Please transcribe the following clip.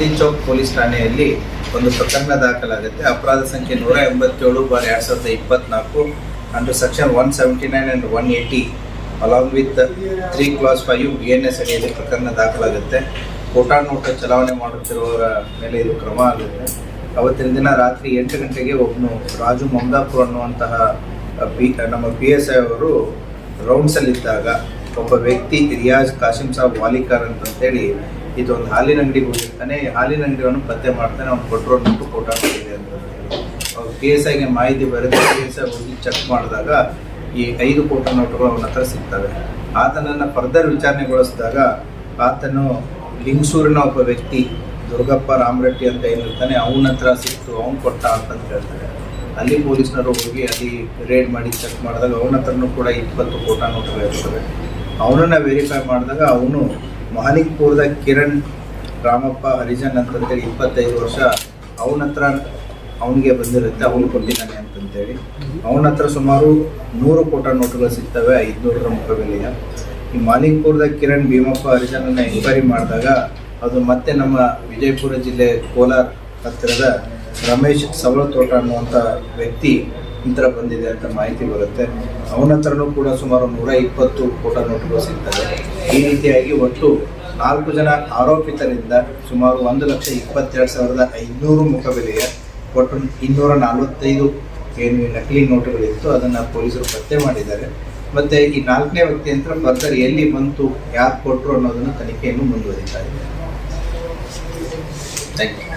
Gandhi Chowk police ಠಾಣೆಯಲ್ಲಿ ಒಂದು ಪ್ರಕರಣ ದಾಖಲಾಗುತ್ತೆ. ಅಪರಾಧ ಸಂಖ್ಯೆ ನೂರ ಎಂಬತ್ತೇಳು ಬಾರ್ ಎರಡು ಸಾವಿರದ ಇಪ್ಪತ್ನಾಲ್ಕು under section one seventy nine and one eighty along with three clause five B N S ಅಡಿಯಲ್ಲಿ ಪ್ರಕರಣ ದಾಖಲಾಗುತ್ತೆ. ಕೋಟಾ ನೋಟ ಚಲಾವಣೆ ಮಾಡುತ್ತಿರುವವರ ಮೇಲೆ ಇದು ಕ್ರಮ ಆಗುತ್ತೆ. ಅವತ್ತಿನ ದಿನ ರಾತ್ರಿ ಎಂಟು ಗಂಟೆಗೆ ಒಬ್ಬನು ರಾಜು ಮಮದಾಪುರ್ ಅನ್ನುವಂತಹ ಪಿ, ನಮ್ಮ ಪಿ ಎಸ್ ಐ ಅವರು ರೌಂಡ್ಸಲ್ಲಿದ್ದಾಗ ಒಬ್ಬ ವ್ಯಕ್ತಿ ರಿಯಾಜ್ ಕಾಶಿಂ ಸಾಬ್ ವಾಲಿಕಾರ್ ಅಂತಂತೇಳಿ ಇದೊಂದು ಹಾಲಿನ ಅಂಗಡಿಗೆ ಹೋಗಿರ್ತಾನೆ ಈ ಹಾಲಿನ ಅಂಗಡಿಯನ್ನು ಪತ್ತೆ ಮಾಡ್ತಾನೆ, ಅವ್ನು ಪೆಟ್ರೋಲ್ ಅಂದ್ಬಿಟ್ಟು ಫೋಟೋ ಹಾಕಿದೆ ಅಂತ ಅವ್ರು ಐಗೆ ಮಾಹಿತಿ ಬರೆದು ಕೇಸಾಗಿ ಹೋಗಿ ಚೆಕ್ ಮಾಡಿದಾಗ ಈ ಐದು ಫೋಟೋ ನೋಟುಗಳು ಅವನ ಹತ್ರ ಸಿಗ್ತವೆ. ಆತನನ್ನು ಫರ್ದರ್ ವಿಚಾರಣೆಗೊಳಿಸಿದಾಗ ಆತನು ಲಿಂಗಸೂರಿನ ಒಬ್ಬ ವ್ಯಕ್ತಿ, ದುರ್ಗಪ್ಪ ರಾಮರೆಡ್ಡಿ ಅಂತ ಏನಿರ್ತಾನೆ, ಅವನ ಹತ್ರ ಸಿಕ್ತು, ಅವ್ನು ಕೊಟ್ಟ ಅಂತಂತ ಹೇಳ್ತಾರೆ. ಅಲ್ಲಿ ಪೊಲೀಸ್ನವರು ಹೋಗಿ ಅಲ್ಲಿ ರೇಡ್ ಮಾಡಿ ಚೆಕ್ ಮಾಡಿದಾಗ ಅವನ ಹತ್ರನೂ ಕೂಡ ಇಪ್ಪತ್ತು ಫೋಟೋ ನೋಟುಗಳು ಇರ್ತವೆ. ಅವನನ್ನು ವೆರಿಫೈ ಮಾಡಿದಾಗ ಅವನು ಮಹಾಲಿಂಗ್ಪುರದ ಕಿರಣ್ ರಾಮಪ್ಪ ಹರಿಜನ್ ಅಂತಂತೇಳಿ ಇಪ್ಪತ್ತೈದು ವರ್ಷ ಅವನ ಹತ್ರ ಅವನಿಗೆ ಬಂದಿರುತ್ತೆ ಅವನು ಕೊಟ್ಟಿದ್ದಾನೆ ಅಂತಂತೇಳಿ. ಅವನ ಹತ್ರ ಸುಮಾರು ನೂರು ಕೋಟ ನೋಟುಗಳು ಸಿಗ್ತವೆ, ಐದುನೂರರ ಮುಖಬೆಲೆಯ. ಈ ಮಾಲಿಕ್ಪುರದ ಕಿರಣ್ ಭೀಮಪ್ಪ ಹರಿಜನನ್ನ ಎಂಕ್ವೈರಿ ಮಾಡಿದಾಗ ಅದು ಮತ್ತೆ ನಮ್ಮ ವಿಜಯಪುರ ಜಿಲ್ಲೆ ಕೋಲಾರ ಹತ್ತಿರದ ರಮೇಶ್ ಸವಳತೋಟ ಅನ್ನುವಂಥ ವ್ಯಕ್ತಿ ಇಂತರ ಬಂದಿದೆ ಅಂತ ಮಾಹಿತಿ ಬರುತ್ತೆ. ಅವನ ಹತ್ರನೂ ಕೂಡ ಸುಮಾರು ನೂರ ಇಪ್ಪತ್ತು ಕೋಟ ನೋಟುಗಳು ಸಿಗ್ತವೆ. ಈ ರೀತಿಯಾಗಿ ಒಟ್ಟು ನಾಲ್ಕು ಜನ ಆರೋಪಿತರಿಂದ ಸುಮಾರು ಒಂದು ಲಕ್ಷ ಇಪ್ಪತ್ತೆರಡು ಸಾವಿರದ ಐನೂರು ಮುಖಬೆಲೆಯ ಒಟ್ಟು ಇನ್ನೂರ ನಲವತ್ತೈದು ಏನು ನಕಲಿ ನೋಟುಗಳಿತ್ತು. ಅದನ್ನು ಪೊಲೀಸರು ಪತ್ತೆ ಮಾಡಿದ್ದಾರೆ. ಮತ್ತೆ ಈ ನಾಲ್ಕನೇ ವ್ಯಕ್ತಿ ಅಂತ ಫರ್ದರ್ ಎಲ್ಲಿ ಬಂತು, ಯಾರು ಕೊಟ್ಟರು ಅನ್ನೋದನ್ನು ತನಿಖೆಯನ್ನು ಮುಂದುವರಿತಾ ಇದೆ. Thank you